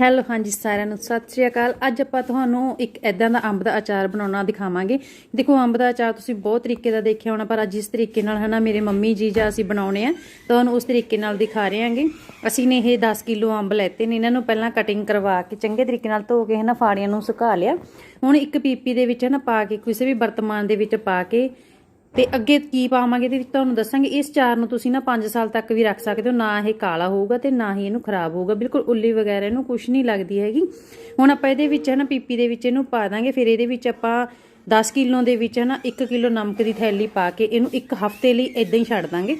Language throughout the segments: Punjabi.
ਹੈਲੋ ਹਾਂਜੀ ਸਾਰਿਆਂ ਨੂੰ, ਸਤਿ ਸ਼੍ਰੀ ਅਕਾਲ। ਅੱਜ ਆਪਾਂ ਤੁਹਾਨੂੰ ਇੱਕ ਐਦਾਂ ਦਾ ਅੰਬ ਦਾ ਅਚਾਰ ਬਣਾਉਣਾ ਦਿਖਾਵਾਂਗੇ। ਦੇਖੋ, ਅੰਬ ਦਾ ਅਚਾਰ ਤੁਸੀਂ ਬਹੁਤ ਤਰੀਕੇ ਦਾ ਦੇਖਿਆ ਹੋਣਾ, ਪਰ ਅੱਜ ਜਿਸ ਤਰੀਕੇ ਨਾਲ ਹਨਾ ਮੇਰੇ ਮੰਮੀ ਜੀ ਜਾਂ ਅਸੀਂ ਬਣਾਉਣੇ ਆ ਤੁਹਾਨੂੰ ਉਸ ਤਰੀਕੇ ਨਾਲ ਦਿਖਾ ਰਹੇ ਹਾਂਗੇ। ਅਸੀਂ ਨੇ ਇਹ 10 ਕਿਲੋ ਅੰਬ ਲੈਤੇ ਨੇ, ਇਹਨਾਂ ਨੂੰ ਪਹਿਲਾਂ ਕਟਿੰਗ ਕਰਵਾ ਕੇ ਚੰਗੇ ਤਰੀਕੇ ਨਾਲ ਧੋ ਕੇ ਹਨਾ ਫਾੜੀਆਂ ਨੂੰ ਸੁਕਾ ਲਿਆ। ਹੁਣ ਇੱਕ ਪੀਪੀ ਦੇ ਵਿੱਚ ਹਨਾ ਪਾ ਕੇ, ਕਿਸੇ ਵੀ ਵਰਤਮਾਨ ਦੇ ਵਿੱਚ ਪਾ ਕੇ ਤੇ ਅੱਗੇ ਕੀ ਪਾਵਾਂਗੇ ਇਹਦੇ ਵਿੱਚ ਤੁਹਾਨੂੰ ਦੱਸਾਂਗੇ, ਇਸ ਚਾਰ ਨੂੰ ਤੁਸੀਂ ਨਾ 5 ਸਾਲ ਤੱਕ ਵੀ ਰੱਖ ਸਕਦੇ ਹੋ। ਨਾ ਇਹ ਕਾਲਾ ਹੋਊਗਾ ਤੇ ਨਾ ਹੀ ਇਹਨੂੰ ਖਰਾਬ ਹੋਊਗਾ। ਬਿਲਕੁਲ ਉੱਲੀ ਵਗੈਰਾ ਇਹਨੂੰ ਕੁਝ ਨਹੀਂ ਲੱਗਦੀ ਹੈਗੀ। ਹੁਣ ਆਪਾਂ ਇਹਦੇ ਵਿੱਚ ਹੈ ਨਾ ਪੀਪੀ ਦੇ ਵਿੱਚ ਇਹਨੂੰ ਪਾ ਦਾਂਗੇ। ਫਿਰ ਇਹਦੇ ਵਿੱਚ ਆਪਾਂ 10 ਕਿਲੋ ਦੇ ਵਿੱਚ ਹੈ ਨਾ 1 ਕਿਲੋ ਨਮਕ ਦੀ ਥੈਲੀ ਪਾ ਕੇ ਇਹਨੂੰ ਇੱਕ ਹਫ਼ਤੇ ਲਈ ਇਦਾਂ ਹੀ ਛੱਡ ਦਾਂਗੇ।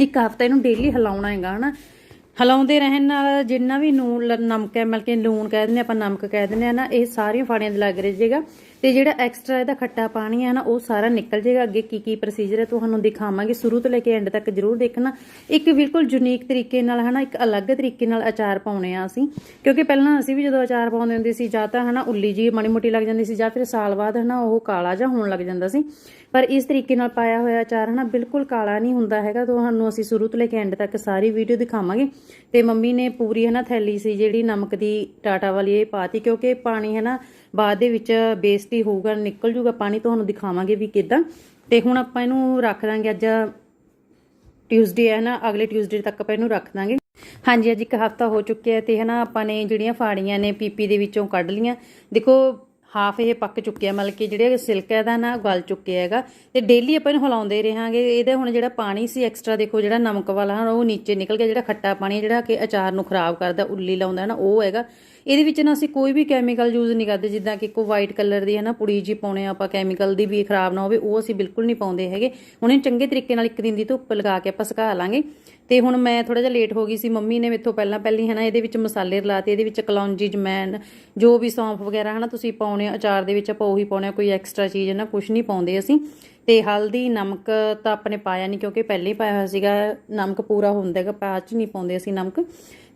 ਇੱਕ ਹਫ਼ਤਾ ਇਹਨੂੰ ਡੇਲੀ ਹਿਲਾਉਣਾ ਹੈਗਾ ਹਨਾ। ਹਲਾਉਂਦੇ ਰਹਿਣ ਨਾਲ ਜਿੰਨਾ ਵੀ ਨੂਨ ਲ- ਨਮਕ ਹੈ, ਮਤਲਬ ਕਿ ਲੂਣ ਕਹਿ ਦਿੰਦੇ ਆਪਾਂ ਨਮਕ ਕਹਿ ਦਿੰਦੇ ਆ ਨਾ, ਇਹ ਸਾਰੀਆਂ ਫਾੜੀਆਂ ਦੇ ਲੱਗ ਰਹੇਗਾ। ਤੇ ਜਿਹੜਾ ਐਕਸਟਰਾ ਇਹਦਾ ਖੱਟਾ ਪਾਣੀ ਹੈ ਨਾ, ਉਹ ਸਾਰਾ ਨਿਕਲ ਜਾਏਗਾ। ਅੱਗੇ ਕੀ ਕੀ ਪ੍ਰੋਸੀਜਰ ਹੈ ਤੁਹਾਨੂੰ ਦਿਖਾਵਾਂਗੇ। ਸ਼ੁਰੂ ਤੋਂ ਲੈ ਕੇ ਐਂਡ ਤੱਕ ਜਰੂਰ ਦੇਖਣਾ। ਇੱਕ ਬਿਲਕੁਲ ਯੂਨੀਕ ਤਰੀਕੇ ਨਾਲ ਹਨਾ, ਇੱਕ ਅਲੱਗ ਤਰੀਕੇ ਨਾਲ ਅਚਾਰ ਪਾਉਣੇ ਆ ਅਸੀਂ। ਕਿਉਂਕਿ ਪਹਿਲਾਂ ਅਸੀਂ ਵੀ ਜਦੋਂ ਅਚਾਰ ਪਾਉਂਦੇ ਹੁੰਦੇ ਸੀ, ਜਾਂ ਤਾਂ ਹਨਾ ਉੱਲੀ ਜੀ ਮਾੜੀ ਮੋਟੀ ਲੱਗ ਜਾਂਦੀ ਸੀ, ਜਾਂ ਫਿਰ ਸਾਲ ਬਾਅਦ ਹਨਾ ਉਹ ਕਾਲਾ ਜਿਹਾ ਹੋਣ ਲੱਗ ਜਾਂਦਾ ਸੀ। ਪਰ ਇਸ ਤਰੀਕੇ ਨਾਲ ਪਾਇਆ ਹੋਇਆ ਅਚਾਰ ਹਨਾ ਬਿਲਕੁਲ ਕਾਲਾ ਨਹੀਂ ਹੁੰਦਾ ਹੈਗਾ। ਤੁਹਾਨੂੰ ਅਸੀਂ ਸ਼ੁਰੂ ਤੋਂ ਲੈ ਕੇ ਐਂਡ ਤੱਕ ਸਾਰੀ ਵੀਡੀਓ ਦਿਖਾਵਾਂਗੇ। ਤੇ ਮੰਮੀ ਨੇ ਪੂਰੀ ਹਨਾ ਥੈਲੀ ਸੀ ਜਿਹੜੀ ਨਮਕ ਦੀ ਟਾਟਾ ਵਾਲੀ ਇਹ ਪਾਤੀ, ਕਿਉਂਕਿ ਪਾਣੀ ਹਨਾ ਬਾਅਦ ਦੇ ਵਿੱਚ ਬੇਸਤੀ ਹੋਊਗਾ, ਨਿਕਲ ਜੂਗਾ ਪਾਣੀ ਤੁਹਾਨੂੰ ਦਿਖਾਵਾਂਗੇ ਵੀ ਕਿਦਾਂ। ਤੇ ਹੁਣ ਆਪਾਂ ਇਹਨੂੰ ਰੱਖ ਦਾਂਗੇ ਅੱਜ ਟਿਊਜ਼ਡੇ ਹੈ ਨਾ, ਅਗਲੇ ਟਿਊਜ਼ਡੇ ਤੱਕ ਆਪਾਂ ਇਹਨੂੰ ਰੱਖ ਦਾਂਗੇ। ਹਾਂਜੀ, ਅੱਜ ਇੱਕ ਹਫਤਾ ਹੋ ਚੁੱਕਿਆ ਹੈ ਤੇ ਹਨਾ, ਆਪਾਂ ਨੇ ਜਿਹੜੀਆਂ ਫਾੜੀਆਂ ਨੇ ਪੀਪੀ ਦੇ ਵਿੱਚੋਂ ਕੱਢ ਲੀਆਂ ਦੇਖੋ ਹਾਫ ਇਹ ਪੱਕ ਚੁੱਕਿਆ ਮਤਲਬ ਕਿ ਜਿਹੜੇ ਸਿਲਕ ਇਹਦਾ ਨਾ ਗਲ ਚੁੱਕਿਆ ਹੈਗਾ। ਤੇ ਡੇਲੀ ਆਪਾਂ ਇਹਨੂੰ ਹਿਲਾਉਂਦੇ ਰਹਾਂਗੇ। ਇਹਦਾ ਹੁਣ ਜਿਹੜਾ ਪਾਣੀ ਸੀ ਐਕਸਟਰਾ ਦੇਖੋ, ਜਿਹੜਾ ਨਮਕ ਵਾਲਾ ਹਨ ਉਹ ਨੀਚੇ ਨਿਕਲ ਗਿਆ। ਜਿਹੜਾ ਖੱਟਾ ਪਾਣੀ ਜਿਹੜਾ ਕਿ ਅਚਾਰ ਨੂੰ ਖਰਾਬ ਕਰਦਾ, ਉੱਲੀ ਲਾਉਂਦਾ ਨਾ, ਉਹ ਹੈਗਾ। ਇਹਦੇ ਵਿੱਚ ਨਾ ਅਸੀਂ ਕੋਈ ਵੀ ਕੈਮੀਕਲ ਯੂਜ਼ ਨਹੀਂ ਕਰਦੇ। ਜਿੱਦਾਂ ਕਿ ਕੋ ਵਾਈਟ ਕਲਰ ਦੀ ਹੈ ਨਾ, ਪੁੜੀ ਜੀ ਪਾਉਣੇ ਆ ਆਪਾਂ ਕੈਮੀਕਲ ਦੀ ਵੀ ਖਰਾਬ ਨਾ ਹੋਵੇ, ਉਹ ਅਸੀਂ ਬਿਲਕੁਲ ਨਹੀਂ ਪਾਉਂਦੇ ਹੈਗੇ। ਹੁਣ ਇਹ ਚੰਗੇ ਤਰੀਕੇ ਨਾਲ ਇੱਕ ਦਿਨ ਦੀ ਧੁੱਪ ਲਗਾ ਕੇ ਆਪਾਂ ਸੁਕਾ ਲਾਂਗੇ। ਤੇ ਹੁਣ ਮੈਂ ਥੋੜਾ ਜਿਹਾ ਲੇਟ ਹੋ ਗਈ ਸੀ, ਮੰਮੀ ਨੇ ਮੇਥੋਂ ਪਹਿਲਾਂ ਪਹਿਲੀ ਹੈ ਨਾ ਇਹਦੇ ਵਿੱਚ ਮਸਾਲੇ ਰਲਾਤੇ, ਇਹਦੇ ਵਿੱਚ ਕਲੌਂਜੀ ਜਮੈਨ ਜੋ ਵੀ ਸੌਂਫ ਵਗੈਰਾ ਹੈ ਨਾ ਤੁਸੀਂ ਪਾਉਣੇ ਆ, ਅਚਾਰ ਦੇ ਵਿੱਚ ਆਪਾਂ ਉਹੀ ਪਾਉਣੇ ਕੋਈ ਐਕਸਟਰਾ ਚੀਜ਼ ਹੈ ਨਾ ਕੁਝ ਨਹੀਂ ਪਾਉਂਦੇ ਅਸੀਂ। ਤੇ ਹਲਦੀ, ਨਮਕ ਤਾਂ ਆਪਣੇ ਪਾਇਆ ਨਹੀਂ, ਕਿਉਂਕਿ ਪਹਿਲੇ ਹੀ ਪਾਇਆ ਹੋਇਆ ਸੀਗਾ, ਨਮਕ ਪੂਰਾ ਹੁੰਦਾ ਹੈਗਾ ਬਾਅਦ ਚ ਨਹੀਂ ਪਾਉਂਦੇ ਅਸੀਂ ਨਮਕ।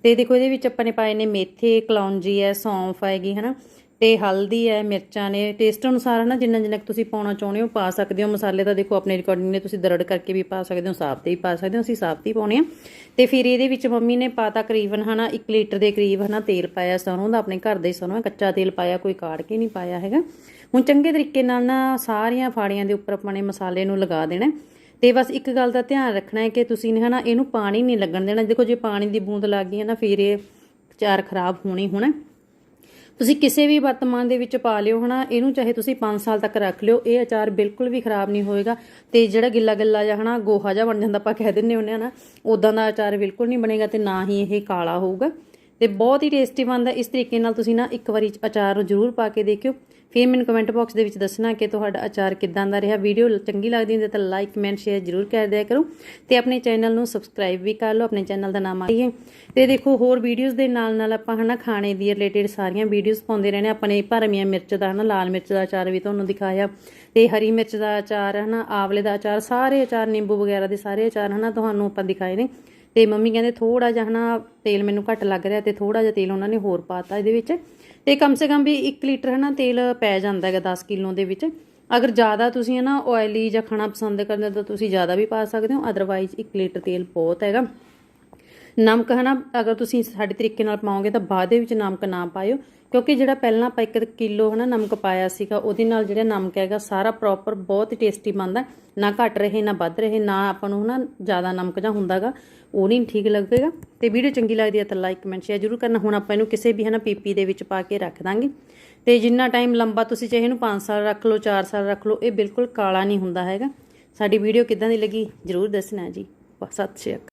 ਤੇ ਦੇਖੋ, ਇਹਦੇ ਵਿੱਚ ਆਪਾਂ ਨੇ ਪਾਏ ਨੇ ਮੇਥੇ ਕਲੌਂਜੀ ਹੈ, ਸੌਂਫ ਆਏਗੀ ਹਨਾ। ਤੇ ਹਲਦੀ ਹੈ, ਮਿਰਚਾਂ ਨੇ ਟੇਸਟ ਅਨੁਸਾਰ ਨਾ ਜਿੰਨਾ ਜਿੰਨਾ ਕੁ ਤੁਸੀਂ ਪਾਉਣਾ ਚਾਹੁੰਦੇ ਹੋ, ਪਾ ਸਕਦੇ ਹੋ। ਮਸਾਲੇ ਤਾਂ ਦੇਖੋ, ਆਪਣੇ ਰਿਕਾਰਡਿੰਗ ਨੇ ਤੁਸੀਂ ਦਰੜ ਕਰਕੇ ਵੀ ਪਾ ਸਕਦੇ ਹੋ, ਸਾਫ਼ ਤੇ ਵੀ ਪਾ ਸਕਦੇ ਹੋ, ਅਸੀਂ ਸਾਫ਼ ਤੇ ਹੀ ਪਾਉਣੇ ਆ। ਤੇ ਫਿਰ ਇਹਦੇ ਵਿੱਚ ਮੰਮੀ ਨੇ ਪਾਤਾ ਕਰੀਬਨ ਹਨਾ 1 ਲੀਟਰ ਦੇ ਕਰੀਬ ਹਨਾ, ਤੇਲ ਪਾਇਆ ਸਰੋਂ ਦਾ ਆਪਣੇ ਘਰ ਦੇ ਹੀ ਸਰੋਂ ਹੈ, ਕੱਚਾ ਤੇਲ ਪਾਇਆ, ਕੋਈ ਕਾੜ ਕੇ ਨਹੀਂ ਪਾਇਆ ਹੈਗਾ। ਹੁਣ ਚੰਗੇ ਤਰੀਕੇ ਨਾਲ ਨਾ ਸਾਰੀਆਂ ਫਾੜੀਆਂ ਦੇ ਉੱਪਰ ਆਪਾਂ ਨੇ ਮਸਾਲੇ ਨੂੰ ਲਗਾ ਦੇਣਾ ਤੇ ਬਸ ਇੱਕ ਗੱਲ ਦਾ ਧਿਆਨ ਰੱਖਣਾ ਹੈ ਕਿ ਤੁਸੀਂ ਹਨਾ, ਇਹਨੂੰ ਪਾਣੀ ਨਹੀਂ ਲੱਗਣ ਦੇਣਾ। ਦੇਖੋ, ਜੇ ਪਾਣੀ ਦੀ ਬੂੰਦ ਲੱਗ ਗਈ ਹੈ ਨਾ, ਫਿਰ ਇਹ ਚਾਰ ਖਰਾਬ ਹੋਣੀ ਹੋਣਾ। ਤੁਸੀਂ ਕਿਸੇ ਵੀ ਵਰਤਮਾਨ ਦੇ ਵਿੱਚ ਪਾ ਲਿਓ ਹਨਾ, ਇਹਨੂੰ ਚਾਹੇ ਤੁਸੀਂ 5 ਸਾਲ ਤੱਕ ਰੱਖ ਲਿਓ, ਇਹ ਅਚਾਰ ਬਿਲਕੁਲ ਵੀ ਖਰਾਬ ਨਹੀਂ ਹੋਏਗਾ। ਤੇ ਜਿਹੜਾ ਗਿੱਲਾ ਗਿੱਲਾ ਜਿਹਾ ਹਨਾ, ਗੋਹਾ ਜਿਹਾ ਬਣ ਜਾਂਦਾ ਆਪਾਂ ਕਹਿ ਦਿੰਨੇ ਹੁੰਨੇ ਹਨਾ ਉਦਾਂ ਦਾ ਅਚਾਰ ਬਿਲਕੁਲ ਨਹੀਂ ਬਣੇਗਾ ਤੇ ਨਾ ਹੀ ਇਹ ਕਾਲਾ ਹੋਊਗਾ। ਤੇ ਬਹੁਤ ਹੀ ਟੇਸਟੀ ਬਣਦਾ ਇਸ ਤਰੀਕੇ ਨਾਲ ਤੁਸੀਂ ਨਾ ਇੱਕ ਵਾਰੀ ਅਚਾਰ ਨੂੰ ਜ਼ਰੂਰ ਪਾ ਕੇ ਦੇਖਿਓ। ਫਿਰ ਮੈਨੂੰ ਕਮੈਂਟ ਬਾਕਸ ਦੇ ਵਿੱਚ ਦੱਸਣਾ ਕਿ ਤੁਹਾਡਾ ਅਚਾਰ ਕਿੱਦਾਂ ਦਾ ਰਿਹਾ। ਵੀਡੀਓ ਚੰਗੀ ਲੱਗਦੀ ਹੁੰਦੀ ਤਾਂ ਲਾਈਕ ਕਮੈਂਟ ਸ਼ੇਅਰ ਜ਼ਰੂਰ ਕਰ ਦਿਆ ਕਰੋ। ਤੇ ਆਪਣੇ ਚੈਨਲ ਨੂੰ ਸਬਸਕ੍ਰਾਈਬ ਵੀ ਕਰ ਲਓ। ਆਪਣੇ ਚੈਨਲ ਦਾ ਨਾਮ ਆਈਏ ਤੇ ਦੇਖੋ, ਹੋਰ ਵੀਡੀਓਜ਼ ਦੇ ਨਾਲ ਨਾਲ ਆਪਾਂ ਹਨਾ ਖਾਣੇ ਦੀ ਰਿਲੇਟਡ ਸਾਰੀਆਂ ਵੀਡੀਓਜ਼ ਪਾਉਂਦੇ ਰਹਿੰਦੇ ਆਪਾਂ ਨੇ ਭਰਮੀਆਂ ਮਿਰਚ ਦਾ ਹਨਾ, ਲਾਲ ਮਿਰਚ ਦਾ ਅਚਾਰ ਵੀ ਤੁਹਾਨੂੰ ਦਿਖਾਇਆ। ਤੇ ਹਰੀ ਮਿਰਚ ਦਾ ਅਚਾਰ ਹਨਾ, ਆਵਲੇ ਦਾ ਅਚਾਰ, ਸਾਰੇ ਅਚਾਰ, ਨਿੰਬੂ ਵਗੈਰਾ ਦੇ ਸਾਰੇ ਅਚਾਰ ਹਨਾ ਤੁਹਾਨੂੰ ਆਪਾਂ ਦਿਖਾਏ ਨੇ। ਤੇ ਮੰਮੀ ਕਹਿੰਦੇ ਥੋੜਾ ਜਿਹਾ ਹਨਾ ਤੇਲ ਮੈਨੂੰ ਘੱਟ ਲੱਗ ਰਿਹਾ ਤੇ ਥੋੜਾ ਜਿਹਾ ਤੇਲ ਉਹਨਾਂ ਨੇ ਹੋਰ ਪਾਤਾ ਇਹਦੇ ਵਿੱਚ। ਤੇ ਕਮ ਸੇ ਕਮ ਵੀ 1 ਲੀਟਰ ਹਨਾ ਤੇਲ ਪੈ ਜਾਂਦਾ ਹੈਗਾ 10 ਕਿਲੋ ਦੇ ਵਿੱਚ। ਅਗਰ ਜ਼ਿਆਦਾ ਤੁਸੀਂ ਹਨਾ ਆਇਲੀ ਜਾਂ ਖਾਣਾ ਪਸੰਦ ਕਰਦੇ ਹੋ ਤਾਂ ਤੁਸੀਂ ਜ਼ਿਆਦਾ ਵੀ ਪਾ ਸਕਦੇ ਹੋ ਅਦਰਵਾਈਜ਼ 1 ਲੀਟਰ ਤੇਲ ਬਹੁਤ ਹੈਗਾ। ਨਮਕ ਹਨਾ ਅਗਰ ਤੁਸੀਂ ਸਾਡੇ ਤਰੀਕੇ ਨਾਲ ਪਾਓਗੇ ਤਾਂ ਬਾਅਦ ਦੇ ਵਿੱਚ ਨਮਕ ਨਾ ਪਾਇਓ। ਕਿਉਂਕਿ ਜਿਹੜਾ ਪਹਿਲਾਂ ਆਪਾਂ 1 ਕਿਲੋ ਹਨਾ ਨਮਕ ਪਾਇਆ ਸੀਗਾ, ਉਹਦੇ ਨਾਲ ਜਿਹੜਾ ਨਮਕ ਹੈਗਾ ਸਾਰਾ ਪ੍ਰੋਪਰ ਬਹੁਤ ਹੀ ਟੇਸਟੀ ਬਣਦਾ ਨਾ ਘਟ ਰਹੇ, ਨਾ ਵੱਧ ਰਹੇ, ਨਾ ਆਪਾਂ ਨੂੰ ਹਨਾ ਜ਼ਿਆਦਾ ਨਮਕ ਜਾਂ ਹੁੰਦਾਗਾ, ਉਹ ਨਹੀਂ ਠੀਕ ਲੱਗੇਗਾ। ਤੇ ਵੀਡੀਓ ਚੰਗੀ ਲੱਗਦੀ ਹੈ ਤਾਂ ਲਾਈਕ ਕਮੈਂਟ ਸ਼ੇਅਰ ਜ਼ਰੂਰ ਕਰਨਾ। ਹੁਣ ਆਪਾਂ ਇਹਨੂੰ ਕਿਸੇ ਵੀ ਹਨਾ ਪੀਪੀ ਦੇ ਵਿੱਚ ਪਾ ਕੇ ਰੱਖ ਦਾਂਗੇ। ਤੇ ਜਿੰਨਾ ਟਾਈਮ ਲੰਬਾ ਤੁਸੀਂ ਚਾਹੇ ਇਹਨੂੰ 5 ਸਾਲ ਰੱਖ ਲਓ 4 ਸਾਲ ਰੱਖ ਲਓ, ਇਹ ਬਿਲਕੁਲ ਕਾਲਾ ਨਹੀਂ ਹੁੰਦਾ ਹੈਗਾ। ਸਾਡੀ ਵੀਡੀਓ ਕਿੱਦਾਂ ਦੀ ਲੱਗੀ ਜ਼ਰੂਰ ਦੱਸਣਾ ਜੀ। ਸਤਿ ਸ਼੍ਰੀ ਅਕਾਲ।